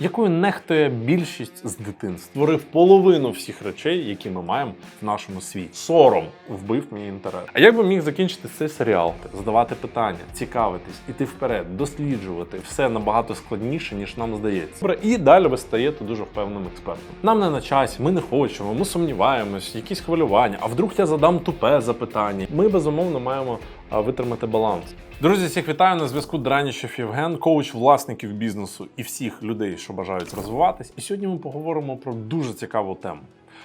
якою нехтує більшість з дитинства. Створив половину всіх речей, які ми маємо в нашому світі. Сором вбив мій інтерес. А як би міг закінчити цей серіал? Задавати питання, цікавитись, іти вперед, досліджувати все набагато складніше, ніж нам здається. Добре, і далі ви стаєте дуже впевненим експертом. Нам не на часі, ми не хочемо, ми сумніваємось, якісь хвилювання. А вдруг я задам тупе запитання? Ми безумовно маємо витримати баланс. Друзі, всіх вітаю на зв'язку Драніщев Євген, коуч власників бізнесу і всіх людей, що бажають розвиватись. І сьогодні ми поговоримо про дуже цікаву тему.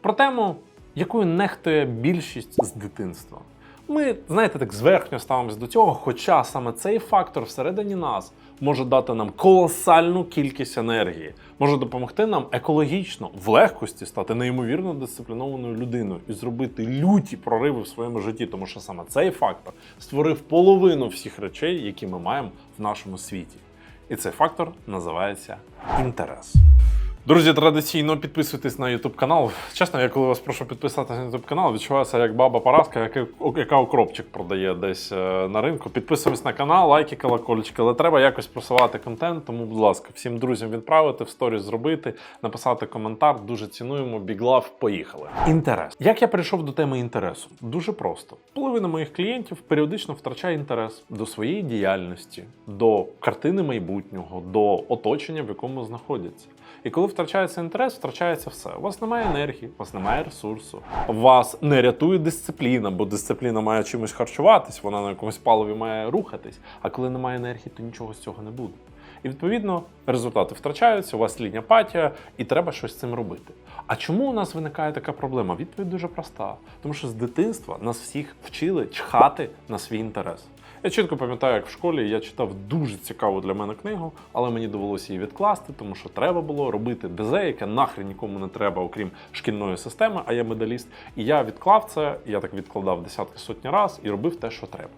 Про тему, якою нехтує більшість з дитинства. Ми, знаєте, так зверхньо ставимося до цього, хоча саме цей фактор всередині нас може дати нам колосальну кількість енергії, може допомогти нам екологічно в легкості стати неймовірно дисциплінованою людиною і зробити люті прориви в своєму житті, тому що саме цей фактор створив половину всіх речей, які ми маємо в нашому світі. І цей фактор називається інтерес. Друзі, традиційно підписуйтесь на YouTube канал. Чесно, я коли вас прошу підписатися на YouTube канал, відчуваюся як баба Параска, яка, яка укропчик продає десь е, на ринку. Підписуємось на канал, лайки, колокольчики, але треба якось просувати контент. Тому, будь ласка, всім друзям відправити, в сторіс зробити, написати коментар. Дуже цінуємо. Біглав, поїхали. Інтерес. Як я прийшов до теми інтересу? Дуже просто. Половина моїх клієнтів періодично втрачає інтерес до своєї діяльності, до картини майбутнього, до оточення, в якому знаходяться. І коли втрачається інтерес, втрачається все. У вас немає енергії, у вас немає ресурсу, вас не рятує дисципліна, бо дисципліна має чимось харчуватись, вона на якомусь паливі має рухатись. А коли немає енергії, то нічого з цього не буде. І відповідно результати втрачаються, у вас лінь апатія, і треба щось з цим робити. А чому у нас виникає така проблема? Відповідь дуже проста: тому що з дитинства нас всіх вчили чхати на свій інтерес. Я чітко пам'ятаю, як в школі я читав дуже цікаву для мене книгу, але мені довелося її відкласти, тому що треба було робити ДЗ, яке нахрен нікому не треба, окрім шкільної системи, а я медаліст. І я відклав це, я так відкладав десятки сотні раз і робив те, що треба.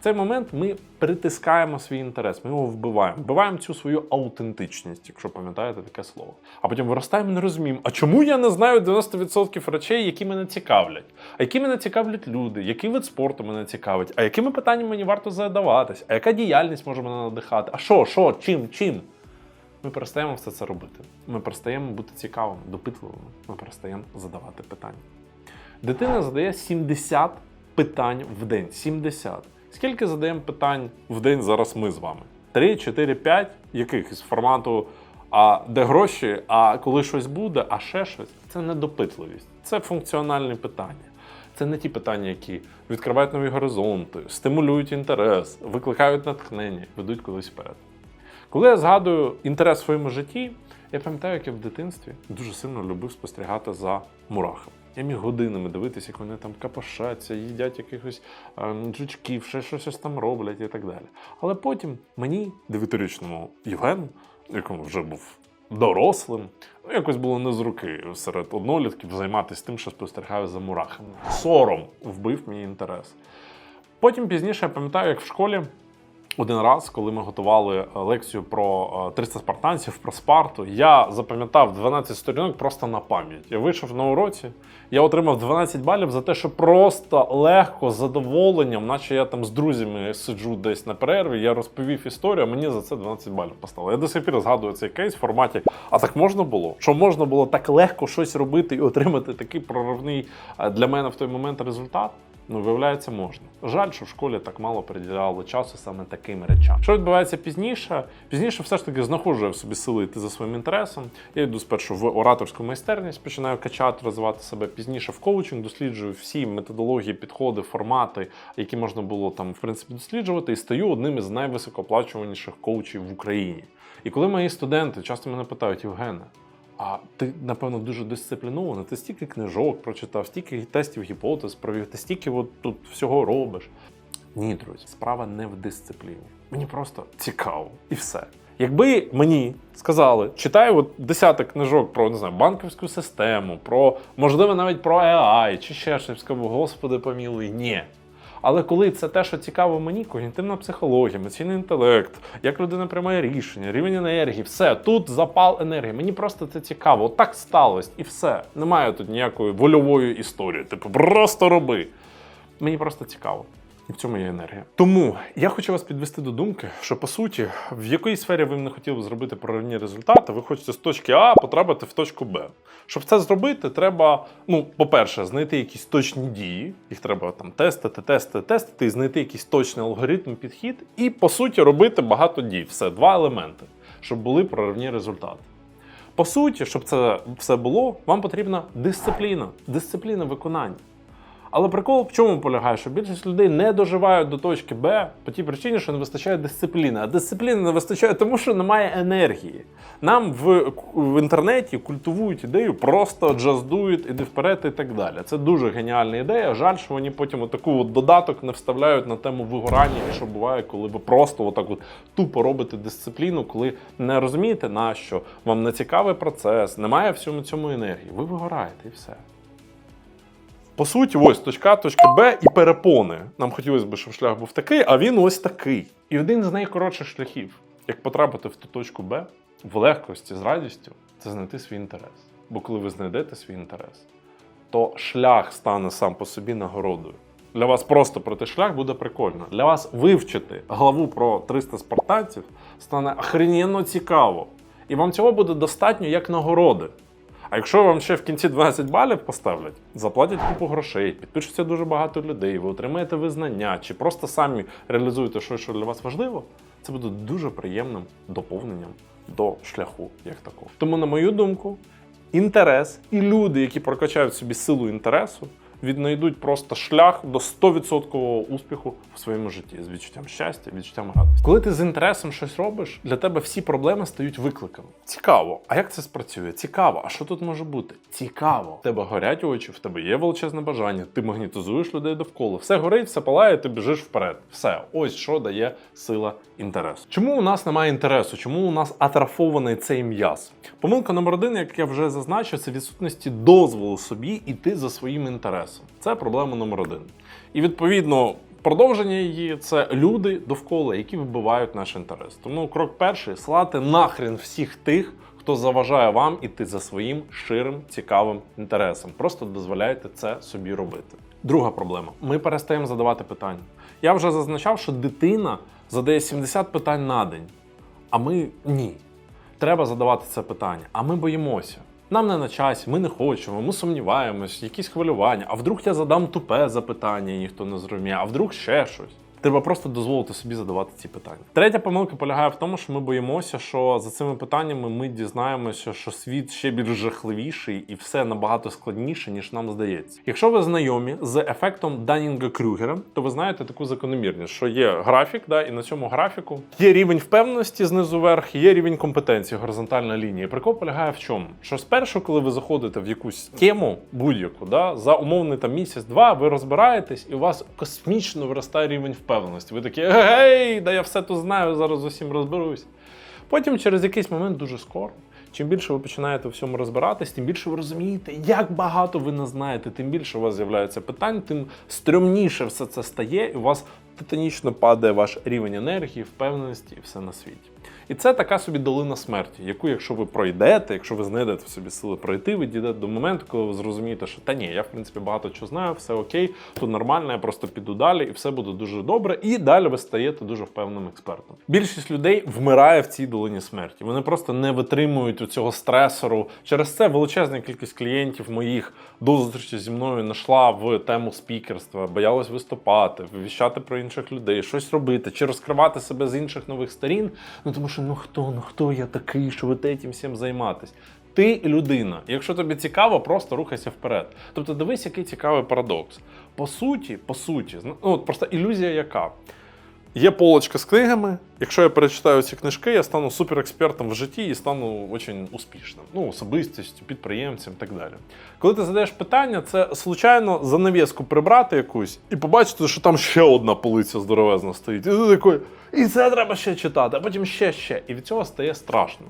В цей момент ми притискаємо свій інтерес, ми його вбиваємо, вбиваємо цю свою аутентичність, якщо пам'ятаєте таке слово. А потім виростаємо і не розуміємо, а чому я не знаю 90% речей, які мене цікавлять, а які мене цікавлять люди, який вид спорту мене цікавить, а якими питаннями мені варто задаватись, а яка діяльність може мене надихати? А що, що, чим, чим? Ми перестаємо все це робити. Ми перестаємо бути цікавими, допитливими. Ми перестаємо задавати питання. Дитина задає 70 питань в день. 70. Скільки задаємо питань в день зараз ми з вами? 3, 4, 5 яких із формату а де гроші, а коли щось буде, а ще щось. Це недопитливість, це функціональні питання. Це не ті питання, які відкривають нові горизонти, стимулюють інтерес, викликають натхнення, ведуть кудись вперед. Коли я згадую інтерес в своєму житті, я пам'ятаю, як я в дитинстві дуже сильно любив спостерігати за мурахами. Я міг годинами дивитися, як вони там капошаться, їдять якихось жучків, ще щось там роблять і так далі. Але потім мені, дев'ятирічному Євгену, якому вже був дорослим, ну, якось було не з руки серед однолітків займатися тим, що спостерігаю за мурахами. Сором вбив мій інтерес. Потім пізніше я пам'ятаю, як в школі один раз, коли ми готували е, лекцію про е, 300 спартанців, про Спарту, я запам'ятав 12 сторінок просто на пам'ять. Я вийшов на уроці, я отримав 12 балів за те, що просто легко, з задоволенням, наче я там з друзями сиджу десь на перерві, я розповів історію, а мені за це 12 балів поставили. Я до сих пір згадую цей кейс в форматі, а так можна було? Що можна було так легко щось робити і отримати такий проривний е, для мене в той момент результат? Ну, виявляється, можна. Жаль, що в школі так мало приділяли часу саме таким речам. Що відбувається пізніше? Пізніше все ж таки знаходжу я в собі сили йти за своїм інтересом. Я йду спершу в ораторську майстерність, починаю качати, розвивати себе пізніше в коучинг, досліджую всі методології, підходи, формати, які можна було там в принципі досліджувати, і стаю одним із найвисокооплачуваніших коучів в Україні. І коли мої студенти часто мене питають, Євгене, а ти, напевно, дуже дисциплінований. Ти стільки книжок прочитав, стільки тестів гіпотез провів, ти стільки от тут всього робиш. Ні, друзі, справа не в дисципліні. Мені просто цікаво і все. Якби мені сказали, читай от десяток книжок про не знаю, банківську систему, про можливо навіть про AI чи ще щось, господи помілуй, ні. Але коли це те, що цікаво мені, когнітивна психологія, емоційний інтелект, як людина приймає рішення, рівень енергії, все тут запал енергії. Мені просто це цікаво. От так сталося, і все. Немає тут ніякої вольової історії. Типу, просто роби. Мені просто цікаво. В цьому є енергія. Тому я хочу вас підвести до думки, що по суті, в якій сфері ви не хотіли зробити проривні результати, ви хочете з точки А потрапити в точку Б. Щоб це зробити, треба, ну, по-перше, знайти якісь точні дії. Їх треба там тестити, тестити, тестити і знайти якийсь точний алгоритм, підхід, і по суті робити багато дій. Все, два елементи, щоб були проривні результати. По суті, щоб це все було, вам потрібна дисципліна, дисципліна виконання. Але прикол в чому полягає, що більшість людей не доживають до точки Б по тій причині, що не вистачає дисципліни. А дисципліни не вистачає, тому що немає енергії. Нам в, в інтернеті культивують ідею, просто джаздують, іди вперед і так далі. Це дуже геніальна ідея. Жаль, що вони потім таку от додаток не вставляють на тему вигорання, і що буває, коли ви просто отак от тупо робите дисципліну, коли не розумієте на що, вам не цікавий процес, немає всьому цьому енергії. Ви вигораєте і все. По суті, ось точка, точка Б і перепони. Нам хотілося б, щоб шлях був такий, а він ось такий. І один з найкоротших шляхів, як потрапити в ту точку Б в легкості, з радістю, це знайти свій інтерес. Бо коли ви знайдете свій інтерес, то шлях стане сам по собі нагородою. Для вас просто пройти шлях буде прикольно. Для вас вивчити главу про 300 спартанців стане охрененно цікаво. І вам цього буде достатньо як нагороди. А якщо вам ще в кінці 12 балів поставлять, заплатять купу грошей, підпишеться дуже багато людей, ви отримаєте визнання, чи просто самі реалізуєте щось, що для вас важливо, це буде дуже приємним доповненням до шляху як такого. Тому, на мою думку, інтерес і люди, які прокачають собі силу інтересу, віднайдуть просто шлях до 100% успіху в своєму житті з відчуттям щастя, відчуттям радості. Коли ти з інтересом щось робиш, для тебе всі проблеми стають викликами. Цікаво, а як це спрацює? Цікаво, а що тут може бути? Цікаво. В тебе горять очі, в тебе є величезне бажання, ти магнітизуєш людей довкола. Все горить, все палає, ти біжиш вперед. Все, ось що дає сила інтересу. Чому у нас немає інтересу? Чому у нас атрофований цей м'яз? Помилка номер один, як я вже зазначив, це відсутності дозволу собі іти за своїм інтересом. Це проблема номер один. І відповідно. Продовження її це люди довкола, які вибивають наш інтерес. Тому крок перший слати нахрен всіх тих, хто заважає вам іти за своїм щирим, цікавим інтересом. Просто дозволяйте це собі робити. Друга проблема: ми перестаємо задавати питання. Я вже зазначав, що дитина задає 70 питань на день, а ми ні. Треба задавати це питання, а ми боїмося. Нам не на часі, ми не хочемо, ми сумніваємось, якісь хвилювання. А вдруг я задам тупе запитання, і ніхто не зрозуміє, а вдруг ще щось. Треба просто дозволити собі задавати ці питання. Третя помилка полягає в тому, що ми боїмося, що за цими питаннями ми дізнаємося, що світ ще більш жахливіший і все набагато складніше, ніж нам здається. Якщо ви знайомі з ефектом данінга крюгера то ви знаєте таку закономірність, що є графік, да, і на цьому графіку є рівень впевненості знизу вверх, є рівень компетенції, горизонтальна лінія. Прикол полягає в чому? Що спершу, коли ви заходите в якусь тему будь-яку, да, за умовний там місяць-два, ви розбираєтесь, і у вас космічно виростає рівень впевненості. Ви такі гей, да я все тут знаю, зараз усім розберусь. Потім через якийсь момент дуже скоро. Чим більше ви починаєте в всьому розбиратись, тим більше ви розумієте, як багато ви не знаєте, тим більше у вас з'являється питань, тим стрьомніше все це стає, і у вас титанічно падає ваш рівень енергії, впевненості і все на світі. І це така собі долина смерті, яку, якщо ви пройдете, якщо ви знайдете в собі сили пройти, ви дійдете до моменту, коли ви зрозумієте, що та ні, я в принципі багато чого знаю, все окей, тут нормально, я просто піду далі, і все буде дуже добре. І далі ви стаєте дуже впевненим експертом. Більшість людей вмирає в цій долині смерті. Вони просто не витримують у цього стресору. Через це величезна кількість клієнтів моїх до зустрічі зі мною не йшла в тему спікерства, боялась виступати, віщати про інших людей, щось робити чи розкривати себе з інших нових сторін. Ну тому що ну хто, ну хто я такий, що ви тим всім займатися? Ти людина. Якщо тобі цікаво, просто рухайся вперед. Тобто, дивись, який цікавий парадокс. По суті, по суті, ну от просто ілюзія яка. Є полочка з книгами. Якщо я перечитаю ці книжки, я стану суперекспертом в житті і стану дуже успішним. Ну, особистістю, підприємцем і так далі. Коли ти задаєш питання, це случайно занавіску прибрати якусь і побачити, що там ще одна полиця здоровезна стоїть. І ти такий, і це треба ще читати, а потім ще ще. І від цього стає страшно.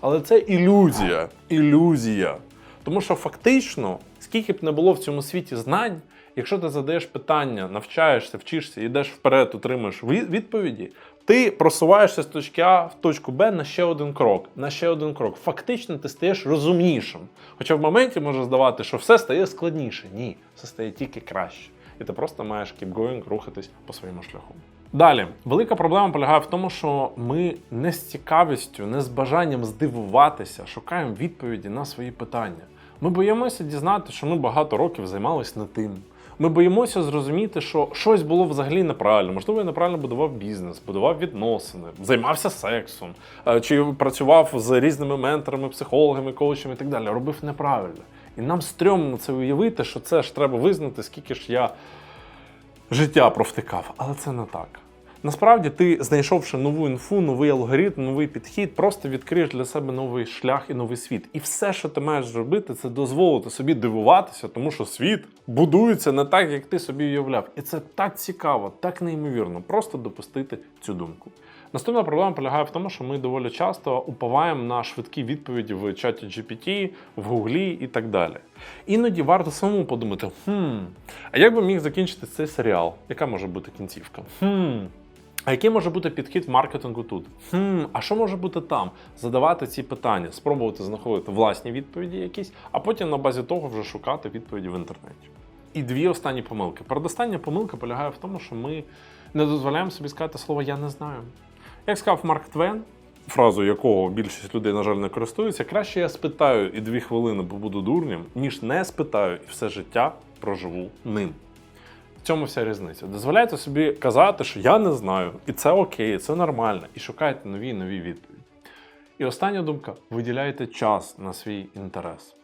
Але це ілюзія. Ілюзія. Тому що фактично, скільки б не було в цьому світі знань, якщо ти задаєш питання, навчаєшся, вчишся, йдеш вперед, отримуєш ві- відповіді, ти просуваєшся з точки А в точку Б на ще один крок. На ще один крок. Фактично, ти стаєш розумнішим. Хоча в моменті може здавати, що все стає складніше. Ні, все стає тільки краще. і ти просто маєш keep going, рухатись по своєму шляху. Далі, велика проблема полягає в тому, що ми не з цікавістю, не з бажанням здивуватися, шукаємо відповіді на свої питання. Ми боїмося дізнати, що ми багато років займалися не тим. Ми боїмося зрозуміти, що щось було взагалі неправильно. Можливо, я неправильно будував бізнес, будував відносини, займався сексом, е, чи працював з різними менторами, психологами, коучами і так далі. Робив неправильно. І нам стрьомно це уявити, що це ж треба визнати, скільки ж я життя провтикав. Але це не так. Насправді, ти, знайшовши нову інфу, новий алгоритм, новий підхід, просто відкриєш для себе новий шлях і новий світ. І все, що ти маєш зробити, це дозволити собі дивуватися, тому що світ будується не так, як ти собі уявляв. І це так цікаво, так неймовірно, просто допустити цю думку. Наступна проблема полягає в тому, що ми доволі часто уповаємо на швидкі відповіді в чаті GPT, в Гуглі і так далі. Іноді варто самому подумати: хм, а як би міг закінчити цей серіал? Яка може бути кінцівка? Хм. А який може бути підхід маркетингу тут? Хм, а що може бути там? Задавати ці питання, спробувати знаходити власні відповіді якісь, а потім на базі того вже шукати відповіді в інтернеті. І дві останні помилки. Передостання помилка полягає в тому, що ми не дозволяємо собі сказати слово Я не знаю. Як сказав Марк Твен, фразу якого більшість людей, на жаль, не користуються, краще я спитаю і дві хвилини побуду дурнем, ніж не спитаю і все життя проживу ним. Цьому вся різниця. Дозволяйте собі казати, що я не знаю, і це окей, це нормально, і шукайте нові нові відповіді. І остання думка: виділяйте час на свій інтерес.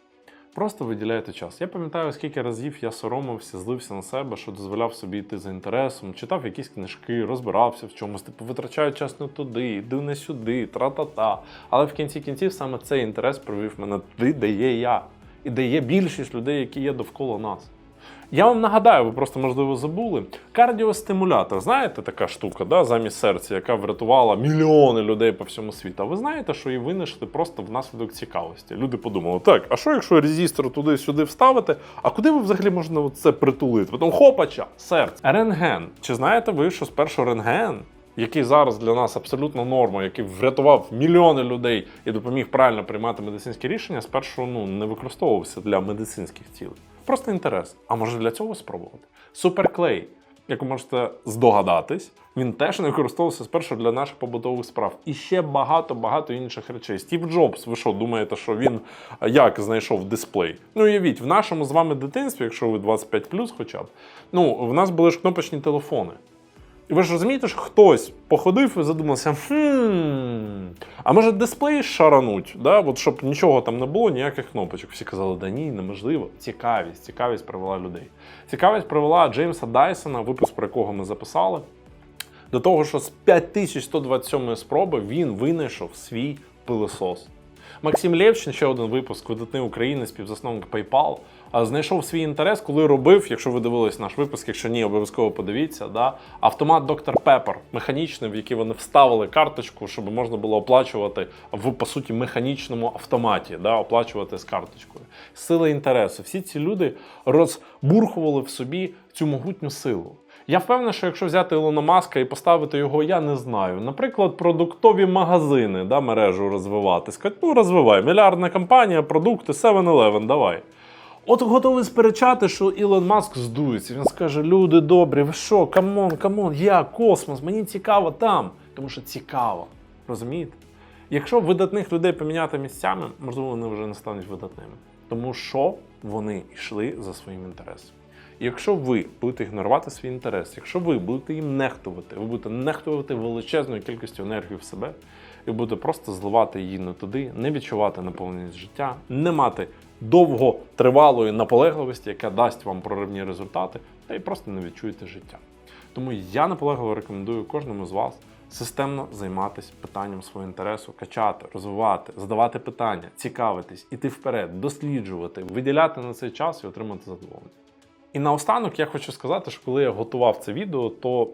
Просто виділяйте час. Я пам'ятаю, скільки разів я соромився, злився на себе, що дозволяв собі йти за інтересом, читав якісь книжки, розбирався в чомусь, типу витрачаю час не туди, йду не сюди, тра-та-та. Але в кінці кінців саме цей інтерес привів мене туди, де є я, і де є більшість людей, які є довкола нас. Я вам нагадаю, ви просто можливо забули. Кардіостимулятор, знаєте, така штука, да, замість серця, яка врятувала мільйони людей по всьому світу. А ви знаєте, що її винайшли просто внаслідок цікавості. Люди подумали, так, а що якщо резистор туди-сюди вставити? А куди ви взагалі можна це притулити? Потім хопача, серце. Рентген. Чи знаєте ви, що спершу рентген? Який зараз для нас абсолютно норма, який врятував мільйони людей і допоміг правильно приймати медицинські рішення, спершу ну не використовувався для медицинських цілей. Просто інтерес. А може для цього спробувати? Суперклей, як ви можете здогадатись, він теж не використовувався спершу для наших побутових справ. І ще багато-багато інших речей. Стів Джобс, ви що, думаєте, що він як знайшов дисплей? Ну, уявіть, в нашому з вами дитинстві, якщо ви 25 хоча б, ну, в нас були ж кнопочні телефони. І ви ж розумієте, що хтось походив і задумався, хм, а може дисплей шарануть, да? От щоб нічого там не було, ніяких кнопочок. Всі казали, да ні, неможливо. Цікавість, цікавість привела людей. Цікавість привела Джеймса Дайсона, випуск про якого ми записали, до того, що з 5127 спроби він винайшов свій пилосос. Максим Лєвчин, ще один випуск, видатний українець, співзасновник PayPal, знайшов свій інтерес, коли робив, якщо ви дивились наш випуск, якщо ні, обов'язково подивіться, да, автомат Dr. Pepper, механічний, в який вони вставили карточку, щоб можна було оплачувати в по суті механічному автоматі, да, оплачувати з карточкою. Сила інтересу. Всі ці люди розбурхували в собі цю могутню силу. Я впевнений, що якщо взяти Ілона Маска і поставити його, я не знаю. Наприклад, продуктові магазини, да, мережу розвивати. Сказати, ну розвивай, мільярдна компанія, продукти, 7-Eleven, давай. От готовий сперечати, що Ілон Маск здується. Він скаже: люди добрі, ви що, камон, камон, я космос, мені цікаво там. Тому що цікаво. Розумієте? Якщо видатних людей поміняти місцями, можливо, вони вже не стануть видатними. Тому що вони йшли за своїм інтересом. Якщо ви будете ігнорувати свій інтерес, якщо ви будете їм нехтувати, ви будете нехтувати величезною кількістю енергії в себе, і будете просто зливати її не туди, не відчувати наповненість життя, не мати довготривалої наполегливості, яка дасть вам проривні результати, та й просто не відчуєте життя. Тому я наполегливо рекомендую кожному з вас системно займатися питанням свого інтересу, качати, розвивати, задавати питання, цікавитись, іти вперед, досліджувати, виділяти на цей час і отримати задоволення. І наостанок я хочу сказати, що коли я готував це відео, то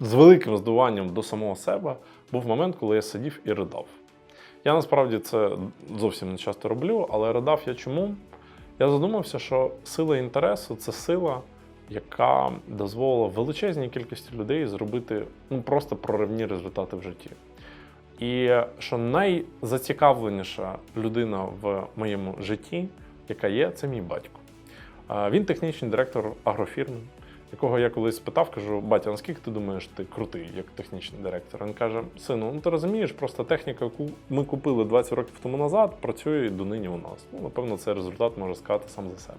з великим здивуванням до самого себе був момент, коли я сидів і ридав. Я насправді це зовсім не часто роблю, але ридав я чому? Я задумався, що сила інтересу це сила, яка дозволила величезній кількості людей зробити ну, просто проривні результати в житті. І що найзацікавленіша людина в моєму житті, яка є, це мій батько. Він технічний директор агрофірми. якого я колись питав, кажу: батя, наскільки ти думаєш, ти крутий як технічний директор? Він каже: Сину, ну ти розумієш, просто техніка, яку ми купили 20 років тому назад, працює донині у нас. Ну, напевно, цей результат може сказати сам за себе.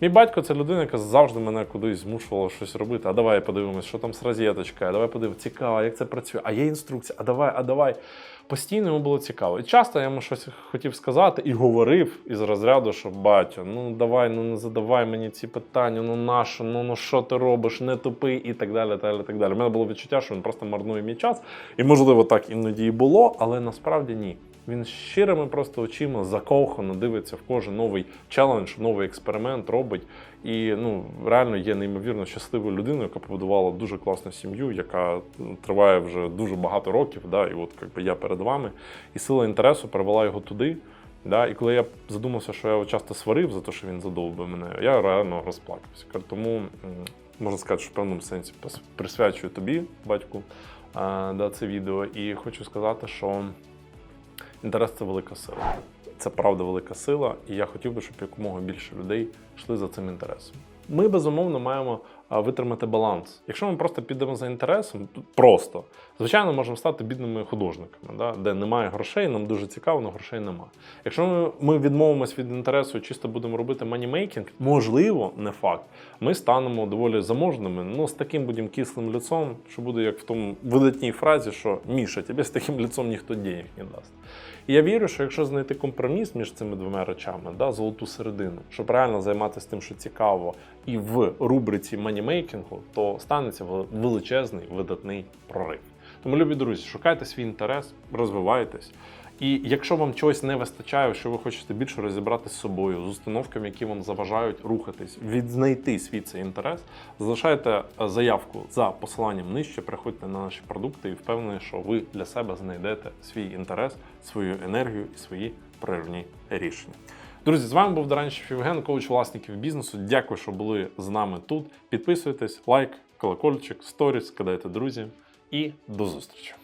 Мій батько це людина, яка завжди мене кудись змушувала щось робити. А давай подивимось, що там з розеточкою, а давай подивимось, цікаво, як це працює. А є інструкція, а давай, а давай. Постійно йому було цікаво. І часто я йому щось хотів сказати і говорив із розряду, що батю, ну давай, ну не задавай мені ці питання, ну нащо, ну ну що ти робиш, не тупи і так далі. далі, так далі. У мене було відчуття, що він просто марнує мій час. І можливо так іноді і було, але насправді ні. Він щирими просто очима закохано дивиться в кожен новий челендж, новий експеримент робить. І ну реально є неймовірно щасливою людиною, яка побудувала дуже класну сім'ю, яка ну, триває вже дуже багато років. Да, і от якби я перед вами. І сила інтересу привела його туди. Да, і коли я задумався, що я його часто сварив за те, що він задовбив мене, я реально розплакався. Тому можна сказати, що в певному сенсі присвячую тобі, батьку, да, це відео. І хочу сказати, що інтерес це велика сила. Це правда велика сила, і я хотів би, щоб якомога більше людей йшли за цим інтересом. Ми безумовно маємо витримати баланс. Якщо ми просто підемо за інтересом, то просто звичайно можемо стати бідними художниками, да? де немає грошей, нам дуже цікаво, але грошей немає. Якщо ми, відмовимось від інтересу, чисто будемо робити манімейкінг, можливо, не факт. Ми станемо доволі заможними, ну з таким будемо кислим лицом, що буде як в тому видатній фразі, що Міша, тобі з таким лицом ніхто денег не дасть. І я вірю, що якщо знайти компроміс між цими двома речами, да, золоту середину, щоб реально займатися тим, що цікаво, і в рубриці манімейкінгу, то станеться вел- величезний видатний прорив. Тому, любі друзі, шукайте свій інтерес, розвивайтесь. І якщо вам чогось не вистачає, що ви хочете більше розібрати з собою, з установками, які вам заважають рухатись, відзнайти свій цей інтерес, залишайте е, заявку за посиланням нижче, приходьте на наші продукти і впевнений, що ви для себе знайдете свій інтерес, свою енергію і свої природні рішення. Друзі, з вами був Даранчев Євген, коуч власників бізнесу. Дякую, що були з нами тут. Підписуйтесь, лайк, колокольчик, сторіс, кидайте друзі і до зустрічі.